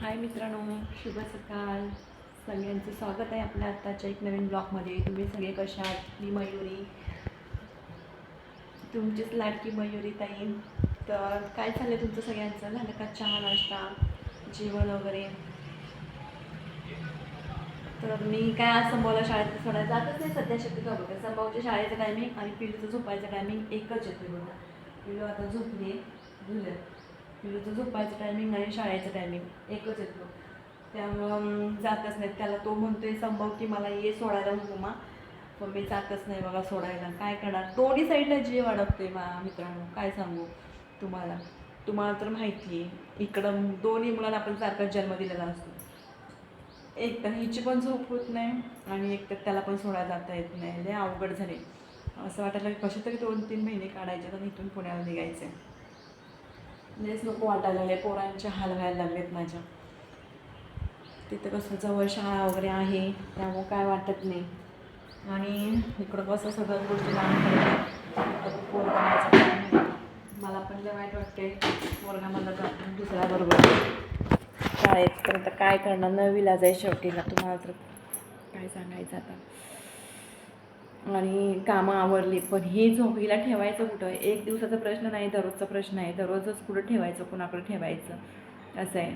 हाय मित्रांनो शुभ सकाळ. सगळ्यांचं स्वागत आहे आपल्या आत्ताच्या एक नवीन ब्लॉगमध्ये. तुम्ही सगळे कशा आहात? मी मयुरी. तुमचीच लाडकी मयुरी ताई. तर काय चाललं आहे तुमचं सगळ्यांचं? झालं का चहा नाश्ता जेवण वगैरे? तर मी काय आज संभवला शाळेत सोडायला जातच नाही सध्या शक्यतो. बघा संभवच्या शाळेचं टायमिंग आणि पिलूचं झोपायचं टायमिंग एकच येतो बघा पिलू आता झोपली आहे. तुझं झोपायचं टायमिंग आणि शाळेचं टायमिंग एकच येतो. त्यामुळं जातच नाही त्याला तो म्हणतोय संभव की मला ये सोडायला मम्मा पण मी जातच नाही बघा सोडायला. काय करणार? दोन्ही साईडला जीव अडकते मा मित्रांनो. काय सांगू तुम्हाला? तुम्हाला तर माहिती आहे. इकडं दोन्ही मुलांना आपण सारखाच जन्म दिलेला असतो. एक तर हिची पण झोप होत नाही आणि एक तर त्याला पण सोडायला जाता येत नाही. लय अवघड झाले असं वाटायला की कसे तरी दोन तीन महिने काढायचे आणि इथून पुण्याला आहे लयच नको वाटायला लागले पोरांचे हाल व्हायला लागलेत माझ्या. तिथं कसं जवळ शाळा वगैरे आहे त्यामुळं काय वाटत नाही. आणि इकडं कसं सगळं गोष्टी लहान मला पण लय वाईट वाटते पोरगा मला जातो दुसऱ्याबरोबर शाळेत तर काय करणार? नवीला जाय शेवटीला. तुम्हाला तर काय सांगायचं आता? आणि कामं आवरली पण हे झोपीला ठेवायचं कुठं? एक दिवसाचा प्रश्न नाही दररोजचा प्रश्न आहे दररोजच कुठं ठेवायचं? कुणाकडे ठेवायचं? असं आहे.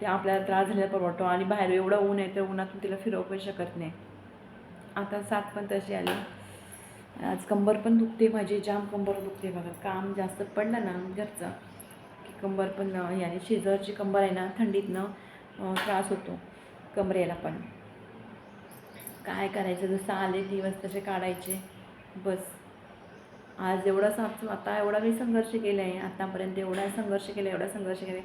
ते आपल्याला त्रास झालेला परवडतो आणि बाहेर एवढं ऊन आहे तर उन्हातून तिला फिरवू पण शकत नाही. आता सात पण तशी आली. आज कंबर पण दुखते माझी जाम कंबर दुखते बघा. काम जास्त पडलं ना घरचं की कंबर पण याने शेजारची कंबर आहे ना थंडीतनं त्रास होतो. कमरेला पण. काय करायचं? जसं आले दिवस तसे काढायचे. बस. आज एवढा साफ आता एवढा मी संघर्ष केला आहे आतापर्यंत एवढा संघर्ष केला एवढा संघर्ष केला.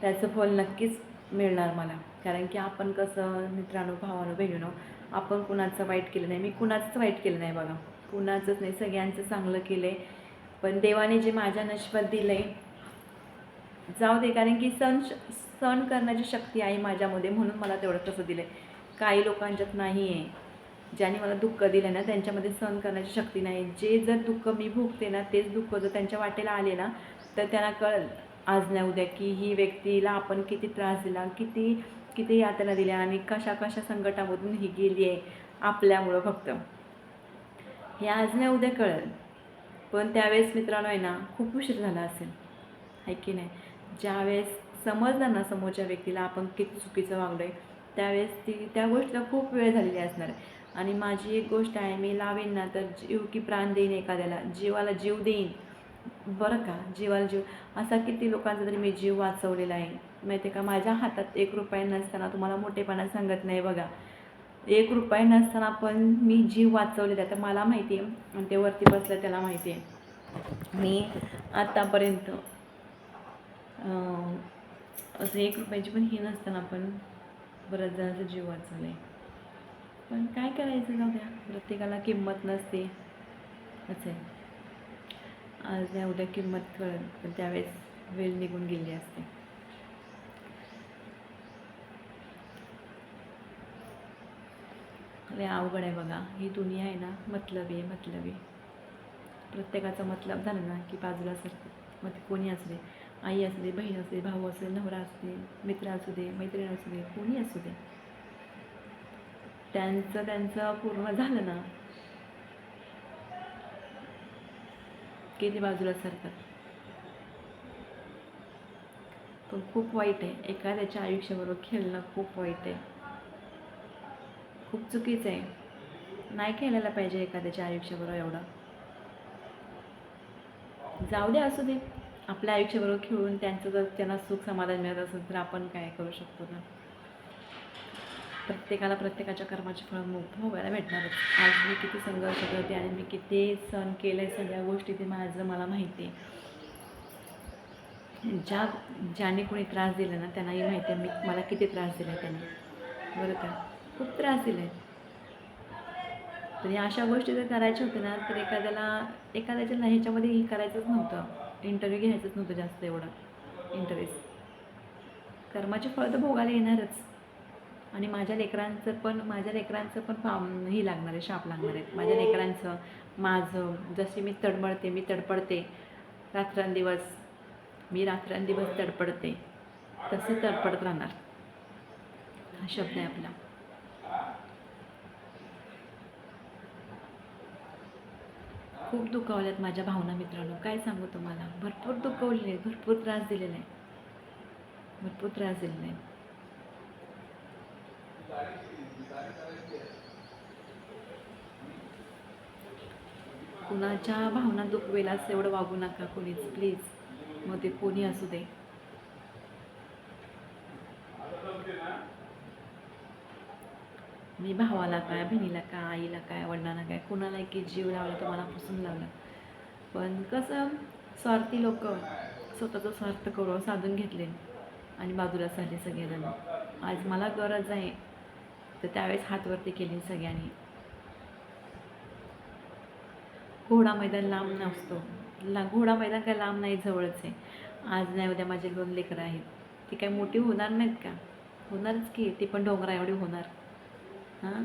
त्याचं फल नक्कीच मिळणार मला. कारण की आपण कसं मित्रांनो भावानो बहिणीनो आपण कुणाचं वाईट केलं नाही. मी कुणाचंच वाईट केलं नाही बघा. कुणाचंच नाही. सगळ्यांचं चांगलं केलं आहे पण देवाने जे माझ्या नशिबात दिलं आहे जाऊ दे. कारण की सण सण करण्याची शक्ती आहे माझ्यामध्ये. म्हणून मला तेवढं तसं दिलं आहे काही लोकांच्यात नाही आहे ज्याने मला दुःख दिलं ना त्यांच्यामध्ये सहन करण्याची शक्ती नाही. जे जर दुःख मी भोगते ना तेच दुःख जर त्यांच्या वाटेला आले ना तर त्यांना कळेल आज नाही उद्या की ही व्यक्तीला आपण किती त्रास दिला किती किती यातना दिल्या आणि कशा कशा संकटामधून ही गेली आहे आपल्यामुळं फक्त. हे आज नाही उद्या कळेल पण त्यावेळेस मित्रांनो आहे ना खूप उशीर झाला असेल. आहे की नाही? ज्यावेळेस समजलं ना समोरच्या व्यक्तीला आपण किती चुकीचं वागलो आहे त्यावेळेस ती त्या गोष्टीला खूप वेळ झालेली असणार. आणि माझी एक गोष्ट आहे मी लावेन ना तर जीव की प्राण देईन एखाद्याला. जीवाला जीव देईन. बरं का? जीवाला जीव. असा किती लोकांचा तरी मी जीव वाचवलेला आहे. माहिती आहे का? माझ्या हातात एक रुपया नसताना तुम्हाला मोठेपणा सांगत नाही बघा. एक रुपया नसताना पण मी जीव वाचवलेला आहे. तर मला माहिती आहे आणि ते वरती बसलं त्याला माहिती आहे मी आत्तापर्यंत असं एक रुपयाची पण ही नसताना पण बऱ्याच जणांचा जीव वाचवला आहे पण काय करायचं जाऊ द्या प्रत्येकाला किंमत नसते. असं आहे. आज नाही उद्या किंमत कळत पण त्यावेळेस वेळ निघून गेली असते. लय अवघड आहे बघा ही दुनिया आहे ना मतलब आहे मतलब आहे प्रत्येकाचा मतलब झालं ना की बाजूला सरते मग कोणी असले आई असू दे बहीण असू दे भाऊ असू दे नवरा असू दे मित्र असू दे मैत्रीण असू दे कोणी असू दे. त्यांचं त्यांचं पूर्ण झालं ना. की ते बाजूला सरतात पण खूप वाईट आहे. एखाद्याच्या आयुष्याबरोबर खेळणं खूप वाईट आहे. खूप चुकीचं आहे. नाही खेळायला पाहिजे एखाद्याच्या आयुष्याबरोबर एवढं. जाऊ दे असू दे. आपल्या आयुष्याबरोबर खेळून त्यांचं जर त्यांना सुख समाधान मिळत असेल तर आपण काय करू शकतो ना? प्रत्येकाला प्रत्येकाच्या कर्माचे फळ मो- भोगायला भेटणारच. आज मी किती संघर्ष करते आणि मी किती सण केलं आहे सगळ्या गोष्टी ते माझं मला माहिती आहे. ज्या ज्याने कोणी त्रास दिला ना त्यांनाही माहिती आहे. मी मला किती त्रास दिला त्यांनी. बरं का? खूप त्रास दिला आहे. तर या अशा गोष्टी जर करायच्या होत्या ना तर एखाद्याला एखाद्याच्या ह्याच्यामध्ये ही करायचंच नव्हतं. इंटरव्ह्यू घ्यायचंच नव्हतं जास्त एवढं. इंटरेस्ट कर्माचे फळ तर भोगायला येणारच. आणि माझ्या लेकरांचं पण माझ्या लेकरांचं पण फाम ही लागणार आहे शाप लागणार आहे. माझ्या लेकरांचं माझं जशी मी तडमडते मी तडपडते. रात्रंदिवस मी रात्रंदिवस तडपडते. तसे तडपडत राहणार. हा शब्द आहे आपला. खूप दुखावल्यात माझ्या भावना मित्रांनो. काय सांगू तुम्हाला? भरपूर दुखवलेले आहे, भरपूर त्रास दिलेला आहे. भरपूर त्रास दिलेला आहे. कुणाच्या भावना दुखवेल एवढं वागू नका कोणीच. प्लीज. मग ते कोणी असू दे. मी भावाला काय बहिणीला काय आईला काय वडिलांना काय कुणाला की जीव लावला तर मला पुसून लावला. पण कसं स्वार्थी लोक स्वतःचा स्वार्थ करून साधून घेतले आणि बाजूला झाले सगळेजण. आज मला गरज आहे तर त्यावेळेस हातवरती केली सगळ्यांनी. घोडा मैदान लांब नसतो. ला घोडा मैदान काय लांब नाही जवळच आहे. आज नाही उद्या माझे दोन लेकरं आहेत. ती काय मोठी होणार नाहीत का? होणारच की ती पण डोंगरा एवढी होणार. हां?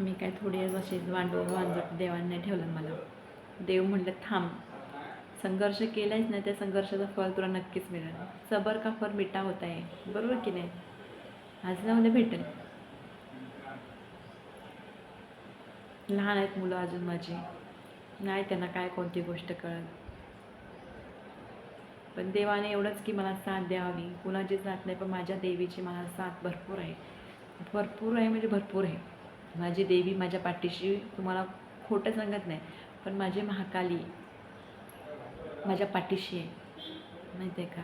मी काय थोडी अशी वांडव वांजट देवांना ठेवलं मला. देव म्हटलं थांब. संघर्ष केलायच नाही त्या संघर्षाचं फळ तुला नक्कीच मिळेल. सबर का फर मिठा होत आहे? बरोबर की नाही? आज ना उद्या भेटेल. लहान आहेत मुलं अजून माझी. नाही त्यांना काय कोणती गोष्ट कळत? पण देवाने एवढंच की मला साथ द्यावी. कुणाची साथ नाही पण माझ्या देवीची मला साथ भरपूर आहे. भरपूर आहे म्हणजे भरपूर आहे. माझी देवी माझ्या पाठीशी तुम्हाला खोटं सांगत नाही पण माझी महाकाली माझ्या पाठीशी आहे. माहिती आहे का?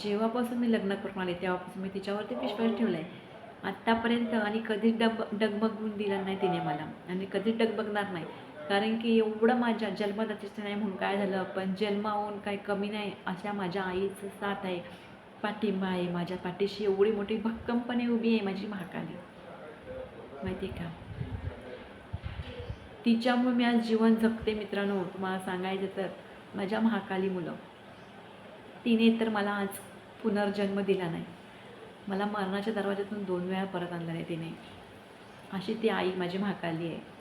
जेव्हापासून मी लग्न करून आले तेव्हापासून मी तिच्यावरती विश्वास ठेवला आहे आत्तापर्यंत आणि कधीच डब डगमगून दिला नाही तिने मला. आणि कधीच डगमगणार नाही. कारण की एवढं माझ्या जन्मदातीच नाही म्हणून काय झालं? पण जन्माहून काही कमी नाही अशा माझ्या आईचं साथ आहे पाठिंबा आहे. माझ्या पाठीशी एवढी मोठी भक्कमपणे उभी आहे माझी महाकाली. माहिती आहे का? तिच्यामुळे मी आज जीवन जगते मित्रांनो. तुम्हाला सांगायचं तर माझ्या महाकाली मुलं. तिने तर मला आज पुनर्जन्म दिला नाही. मला मरणाच्या दरवाज्यातून दोन वेळा परत आणलं नाही तिने. अशी ती आई माझी महाकाली आहे.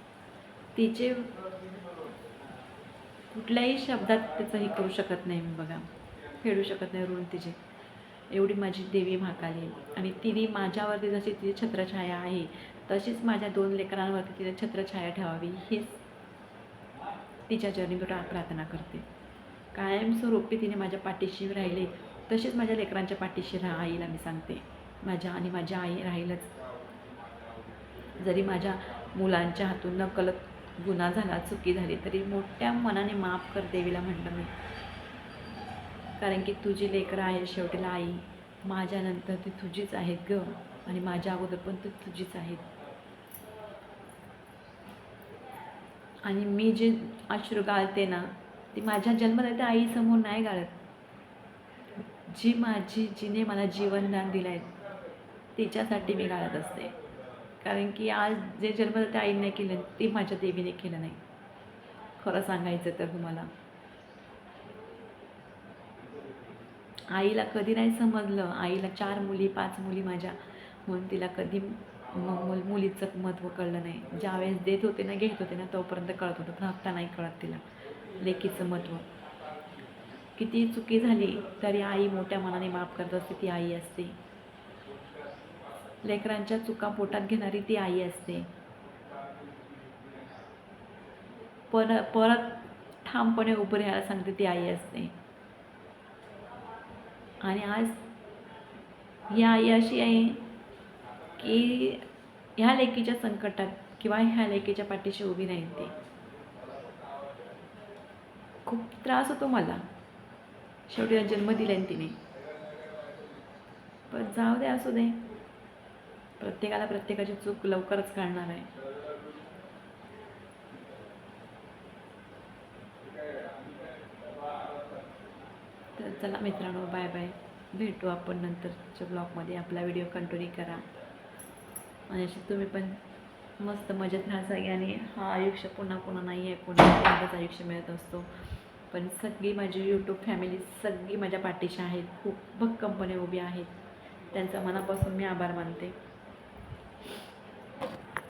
तिचे कुठल्याही शब्दात त्याचं हे करू शकत नाही मी बघा. फेडू शकत नाही ऋण तिचे. एवढी माझी देवी महाकाली. आणि तिने माझ्यावरती जशी तिची छत्रछाया आहे तशीच माझ्या दोन लेकरांवरती तिने छत्रछाया ठेवावी हीच तिच्या चरणी मी प्रार्थना करते. कायमस्वरूपी तिने माझ्या पाठीशी राहिले तशीच माझ्या लेकरांच्या पाठीशी राहा आईला मी सांगते. माझ्या आणि माझ्या आई राहीलच. जरी माझ्या मुलांच्या हातून नकलत गुन्हा झाला चुकी झाली तरी मोठ्या मनाने माफ कर देवीला म्हटलं मी. कारण की तुझी लेकरं आहे शेवटीला आई. माझ्यानंतर ती तुझीच आहेत ग आणि माझ्या अगोदर पण ती तुझीच आहेत. आणि मी जे अश्रू गाळते ना ती माझ्या जन्मदात्या आईसमोर नाही गाळत. जी माझी जिने मला जीवनदान दिलं आहे तिच्यासाठी मी गाळत असते. कारण की आज जे जन्म त्या आईने केलं ते माझ्या देवीने केलं नाही. खरं सांगायचं तर तुम्हाला. आईला कधी नाही समजलं. आईला चार मुली पाच मुली माझ्या. म्हणून तिला कधी मुल मुलीचं महत्त्व कळलं नाही. ज्यावेळेस देत होते ना घेत होते ना तोपर्यंत कळत होतं. पण नाही कळत तिला. लेकीचं महत्त्व. किती चुकी झाली तरी आई मोठ्या मनाने माफ करत असते ती आई असते. लेकरांच्या चुका पोटात घेणारी ती आई असते. पर परत ठामपणे उभं राहायला सांगते ती आई असते. आणि आज ही आई अशी आहे की ह्या लेकीच्या संकटात किंवा ह्या लेकीच्या पाठीशी उभी नाही ती खूप त्रास होतो मला. शेवटी जन्म दिला तिने. पण जाऊ दे असू दे. प्रत्येकाला प्रत्येकाची चूक लवकरच कळणार आहे. तर चला मित्रांनो बाय बाय भेटू आपण नंतरच्या ब्लॉगमध्ये आपला व्हिडिओ कंटिन्यू करा. आणि असे तुम्ही पण मस्त मजेत राहा सगळ्यांनी हा आयुष्य पुन्हा पुन्हा नाही आहे. पुन्हा एकदाच आयुष्य मिळत असतो. पण सगळी माझी यूट्यूब फॅमिली सगळी माझ्या पाठीशी आहेत. खूप भक्कमपणे उभी आहेत. त्यांचा मनापासून मी आभार मानते.